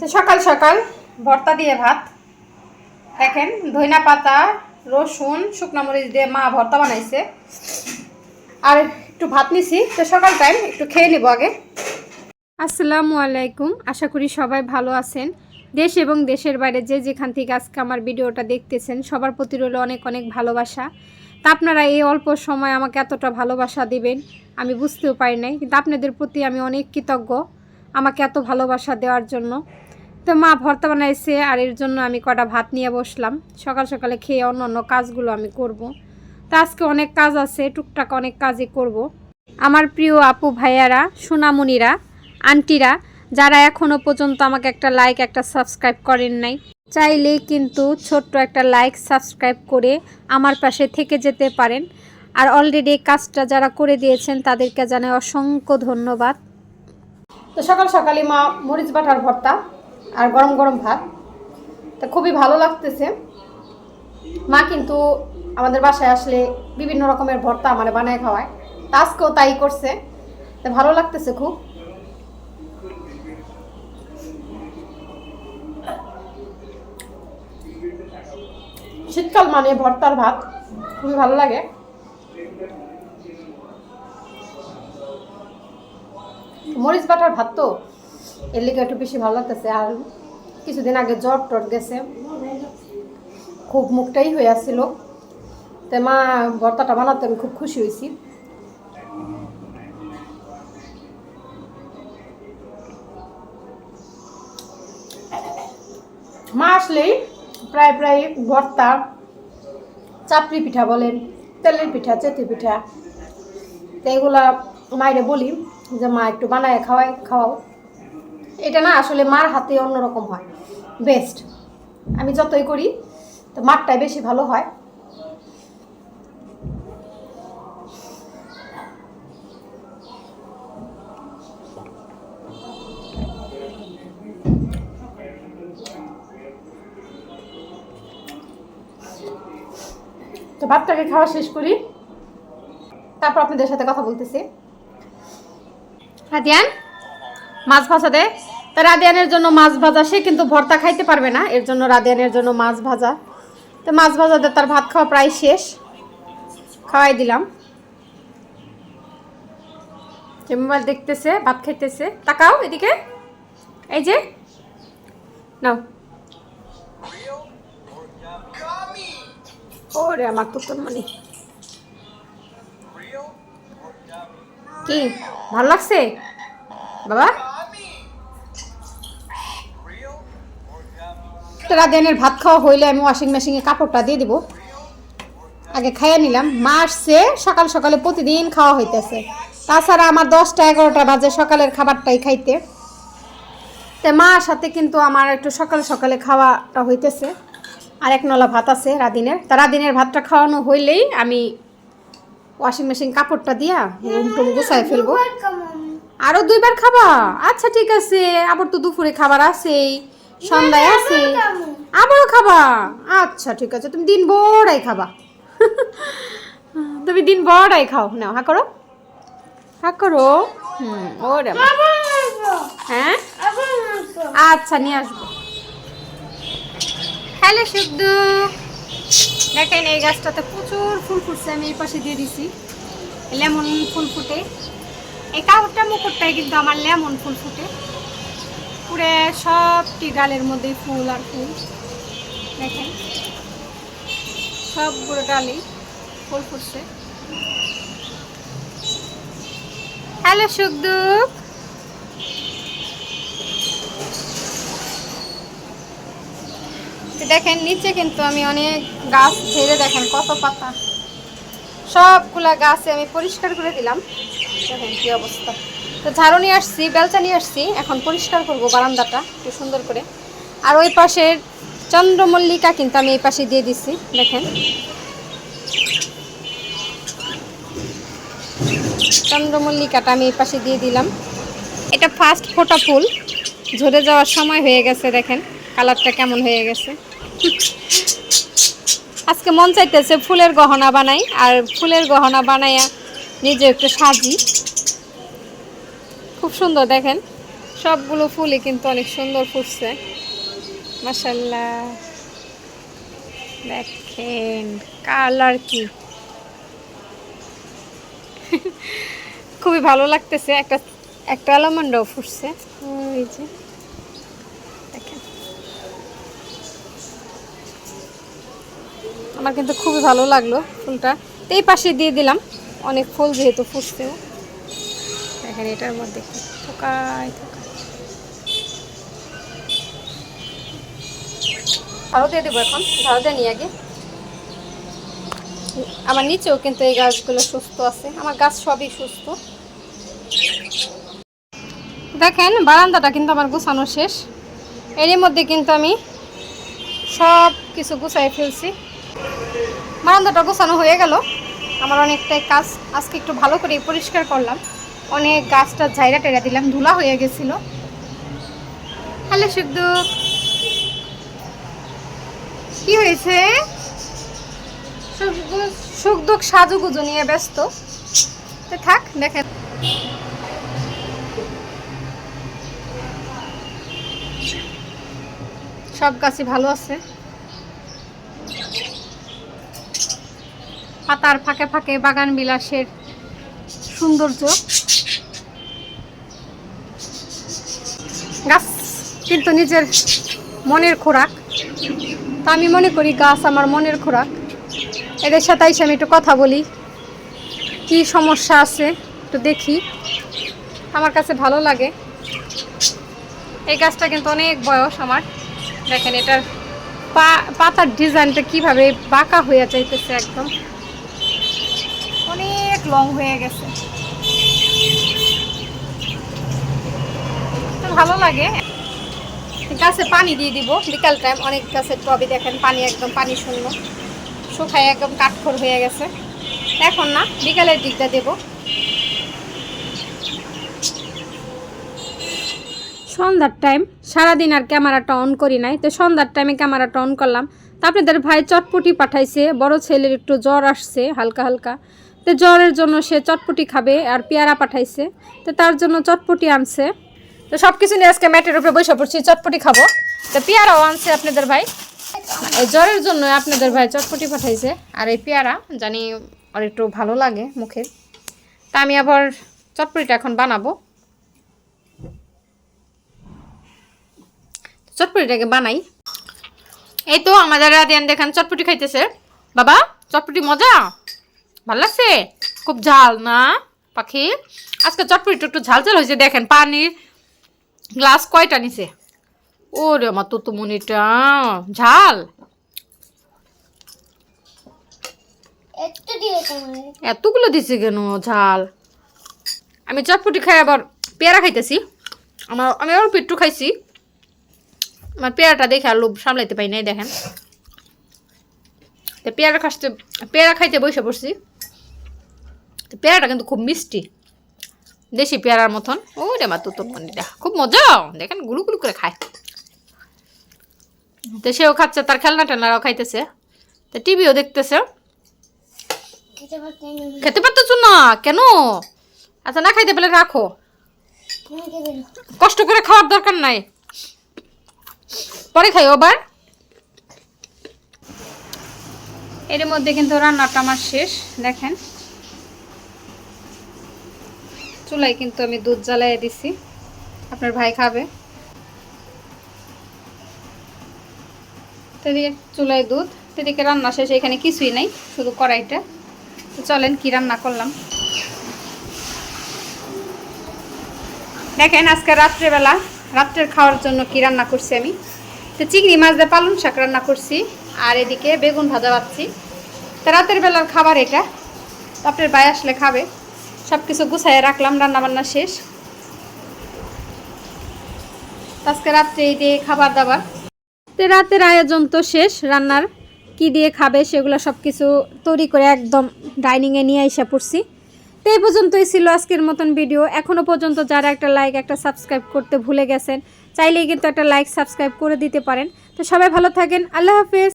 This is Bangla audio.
তো সকাল সকাল ভর্তা দিয়ে ভাত। দেখেন ধইনা পাতা, রসুন, শুকনো মরিচ দিয়ে মা ভর্তা বানাইছে। আর একটু ভাত নিছি, তো সকাল টাইম একটু খেয়ে নিব আগে। আসসালামু আলাইকুম, আশা করি সবাই ভালো আছেন। দেশ এবং দেশের বাইরে যে যেখান থেকে আজকে আমার ভিডিওটা দেখতেছেন, সবার প্রতি রইল অনেক অনেক ভালোবাসা। তা আপনারা এই অল্প সময় আমাকে এতটা ভালোবাসা দিবেন, আমি বুঝতেও পারি নাই। কিন্তু আপনাদের প্রতি আমি অনেক কৃতজ্ঞ। আমাকে এত ভালোবাসা দেওয়ার জন্য তো মা ভর্তা বানাইছে আর এর জন্য আমি কটা ভাত নিয়ে বসলাম সকাল সকালে খেয়ে অন্য অন্য কাজগুলো আমি করব। তা আজকে অনেক কাজ আছে, টুকটাক অনেক কাজই করব। আমার প্রিয় আপু ভাইয়ারা, সোনামণিরা, আন্টিরা, যারা এখনও পর্যন্ত আমাকে একটা লাইক একটা সাবস্ক্রাইব করেন নাই, চাইলেই কিন্তু ছোট্ট একটা লাইক সাবস্ক্রাইব করে আমার পাশে থেকে যেতে পারেন আর অলরেডি কাজটা যারা করে দিয়েছেন, তাদেরকে জানাই অসংখ্য ধন্যবাদ তো সকাল সকালে মা মরিচ বাটার ভর্তা আর গরম গরম ভাত। তো খুবই ভালো লাগতেছে। মা কিন্তু আমাদের বাসায় আসলে বিভিন্ন রকমের ভর্তা মানে বানায় খাওয়ায়। আজকেও তাই করছে। তো ভালো লাগতেছে খুব। শীতকাল মানে ভর্তার ভাত। খুবই ভালো লাগে। মরিচ বাটার ভাত তো। এর লিগে একটু বেশি ভালো লাগতেছে। আর কিছুদিন আগে জ্বর টর গেছে। খুব মুখটাই হয়ে আসছিল তো মা ভর্তাটা বানাতে আমি খুব খুশি হয়েছি। মা আসলেই প্রায় প্রায় ভর্তা, চাপড়ি পিঠা বলেন, তেলের পিঠা চেতি পিঠা। তো এগুলা মায়েরে বলি। যে মা একটু বানায় খাওয়াই, খাওয়াও। এটা না আসলে মার হাতে অন্যরকম হয় বেস্ট আমি যতই করি, তো মারটাই বেশি ভালো হয়। তো ভাতটাকে খাওয়া শেষ করি। তারপর আপনাদের সাথে কথা বলতেছি। রাদিয়ান, মাছ ভাজা দে। তা রাদিয়ানের জন্য মাছ ভাজা, সে কিন্তু ভর্তা খাইতে পারবে না। এর জন্য রাদিয়ানের জন্য মাছ ভাজা। তো মাছ ভাজা দে, তার ভাত খাওয়া প্রায় শেষ। খাওয়াই দিলাম। যে মোবাইল দেখতেছে, ভাত খাইতেছে। তাকাও এদিকে। এই যে। নাও। ওরে আমার তো মানে কি? ভালো লাগছে? বাবা? রাধিয়ানের ভাত খাওয়া হইলে আমি ওয়াশিং মেশিনে কাপড়টা দিয়ে দিব। আগে খাইয়ে নিলাম। মা আসছে, সকাল সকালে প্রতিদিন খাওয়া হইতেছে। তাছাড়া আমার দশটা এগারোটা বাজে সকালের খাবারটাই খাইতে। তো মার সাথে কিন্তু আমার একটু সকাল সকালে খাওয়াটা হইতেছে। আর এক নলা ভাত আছে রাদিনের তা রাদিনের ভাতটা খাওয়ানো হইলেই আমি ওয়াশিং মেশিন কাপড়টা দিয়া রুম টুম গুছাই ফেলব। আরও দুইবার খাবা? আচ্ছা ঠিক আছে। আবার তো দুপুরে খাবার আছেই। সন্ধ্যায় আছে আবারও খাবা? আচ্ছা ঠিক আছে। তুমি দিন বড়াই খাবা। তুমি দিন বড়াই খাও। নাও হা করো। হা করো। হুম ওরে হ্যাঁ? আচ্ছা নিয়ে আসব। হ্যালো শুদ্ধ। দেখেন, এই গাছটাতে প্রচুর ফুল ফুটছে, আমি এই পাশে দিয়ে দিছি। লেমন ফুল ফুটে। এই কাপড়টা মুকুটটাই কিন্তু আমার লেমন ফুল ফুটে। পুরে সবটি ডালের মধ্যে ফুল আর ফুল। দেখেন, সবগুলো ডালেই ফুল ফুটছে। হ্যালো সুখদুখ দেখেন, নিচে কিন্তু আমি অনেক গাছ ঝেড়ে দেখেন, কত পাতা। সবগুলা গাছে আমি পরিষ্কার করে দিলাম। দেখেন কি অবস্থা। তো ঝাড়ু নিয়ে আসছি, বেলচা নিয়ে আসছি, এখন পরিষ্কার করব বারান্দাটা, একটু সুন্দর করে। আর ওই পাশের চন্দ্রমল্লিকা কিন্তু আমি এই পাশে দিয়ে দিচ্ছি দেখেন। চন্দ্রমল্লিকাটা আমি এই পাশে দিয়ে দিলাম। এটা ফার্স্ট ফোটা ফুল, ঝরে যাওয়ার সময় হয়ে গেছে, দেখেন, কালারটা কেমন হয়ে গেছে। আজকে মন চাইতেছে ফুলের গহনা বানাই, আর ফুলের গহনা বানাইয়া নিজে একটু সাজি। খুব সুন্দর দেখেন, সবগুলো ফুলই কিন্তু অনেক সুন্দর ফুটছে। মাসাল্লাহ দেখেন, কালার কি। খুবই ভালো লাগতেছে, একটা একটা আলমন্ডও ফুটছে। ওই যে দেখেন আমার কিন্তু খুবই ভালো লাগল ফুলটা। এই পাশে দিয়ে দিলাম। অনেক ফুল যেহেতু ফুটছে। দেখেন এটার মধ্যে থোকায় ঝাড়ু দিয়ে দেবো এখন ঝাড়ু দিয়ে নিয়ে আগে। আমার নিচেও কিন্তু এই গাছগুলো সুস্থ আছে। আমার গাছ সবই সুস্থ। দেখেন, বারান্দাটা কিন্তু আমার গুছানো শেষ। এরই মধ্যে কিন্তু আমি সব কিছু গুছাই ফেলছি। বারান্দাটা গোছানো হয়ে গেল। আমার অনেকটাই কাজ আজকে একটু ভালো করে পরিষ্কার করলাম। অনেক গাছটা ঝাইরা টেরা দিলাম, ধুলা হয়ে গেছিল। হ্যালো সুখ কি হয়েছে? সুখ দুঃখ সাজুগুজু নিয়ে ব্যস্ত। তো থাক, দেখেন। সব গাছই ভালো আছে। পাতার ফাঁকে ফাঁকে বাগান বিলাসের সৌন্দর্য। গাছ কিন্তু নিজের মনের খোরাক। তা আমি মনে করি গাছ আমার মনের খোরাক। এদের সাথে এসে আমি একটু কথা বলি। কি সমস্যা আছে একটু দেখি। আমার কাছে ভালো লাগে। এই গাছটা কিন্তু অনেক বয়স আমার। দেখেন এটার পা পাতার ডিজাইনটা কীভাবে বাঁকা হয়ে যাইতেছে একদম। লং হয়ে গেছে। ভালো লাগে। গাছে পানি দিয়ে দিব, বিকাল টাইম অনেক গাছের টবে দেখেন পানি একদম, পানি শূন্য। শুকায় একদম কাঠখোর হয়ে গেছে। এখন না, বিকালের দিকটা দেব। সন্ধ্যার টাইম সারাদিন আর ক্যামেরাটা অন করি নাই। তো সন্ধ্যার টাইমে ক্যামেরাটা অন করলাম। তা আপনাদের ভাই চটপটি পাঠাইছে, বড় ছেলের একটু জ্বর আসছে, হালকা হালকা। তো জ্বরের জন্য সে চটপটি খাবে আর পেয়ারা পাঠাইছে। তো তার জন্য চটপটি আনছে। তো সব কিছু নিয়ে আজকে ম্যাটের উপরে বসে পড়ছি, চটপটি খাব। তো পেয়ারাও আনছে আপনাদের ভাই। এই জ্বরের জন্য আপনাদের ভাই চটপটি পাঠাইছে আর এই পেয়ারা জানি আর একটু ভালো লাগে মুখে তা আমি আবার চটপটিটা এখন বানাবো। চটপটিটাকে বানাই। এই তো আমাদের রাদিয়ান দেখেন চটপটি খাইতেছে। বাবা, চটপটি মজা? ভালো লাগছে খুব ঝাল না? পাখি? আজকে চটপটিটা একটু ঝাল ঝাল হয়েছে দেখেন পানির গ্লাস কয়টা নিছে? ও ওরে আমার তো মনিটা ঝাল এতগুলো দিছে কেন ঝাল? আমি চটপটি খাই আবার পেয়ারা খাইতেছি। আমার আমি অল্প একটু খাইছি। আমার পেয়ারাটা দেখে আর লোভ সামলাইতে পাই নাই দেখেন। তো পেয়ারা খাসতে পেয়ারা খাইতে বসে পড়ছি। পেয়ারাটা কিন্তু খুব মিষ্টি। দেশি পেয়ারার মতন। ও রে মা তো মনিটা খুব মজা। দেখেন গুলু গুলু করে খায়। তো সেও খাচ্ছে তার খেলনা টেলনারাও খাইতেছে। তো টিভিও দেখতেছে। খেতে পারতে খেতে পারতেছো না? কেন? আচ্ছা না খাইতে পেলে রাখো। কষ্ট করে খাওয়ার দরকার নাই। পরে খাই আবার। এর মধ্যে কিন্তু রান্নাটা আমার শেষ। দেখেন। চুলায় কিন্তু আমি দুধ জ্বালাই দিছি। আপনার ভাই খাবে। তো এদিকে চুলায় দুধ তো এদিকে রান্না শেষ এখানে কিছুই নাই, শুধু কড়াইটা। তো চলেন কি রান্না করলাম। দেখেন আজকে রাত্রেবেলা, রাত্রের খাওয়ার জন্য কি রান্না করছি আমি। তো চিংড়ি মাছ দিয়ে পালং শাক রান্না করছি, আর এদিকে বেগুন ভাজা পাচ্ছি তো রাতের বেলার খাবার এটা। আপনার ভাই আসলে খাবে। সব কিছু গুছাইয়ে রাখলাম রান্না বান্না শেষ। আজকে রাত্রে এই দিয়ে খাবার দাবার তো রাতের আয়োজন তো শেষ, রান্নার কি দিয়ে খাবে সেগুলো সব কিছু তৈরি করে একদম ডাইনিংয়ে নিয়ে এসে পড়ছি। তো এই পর্যন্তই ছিল আজকের মতন ভিডিও এখনও পর্যন্ত যারা একটা লাইক একটা সাবস্ক্রাইব করতে ভুলে গেছেন, চাইলেই কিন্তু একটা লাইক সাবস্ক্রাইব করে দিতে পারেন। তো সবাই ভালো থাকেন, আল্লাহ হাফেজ।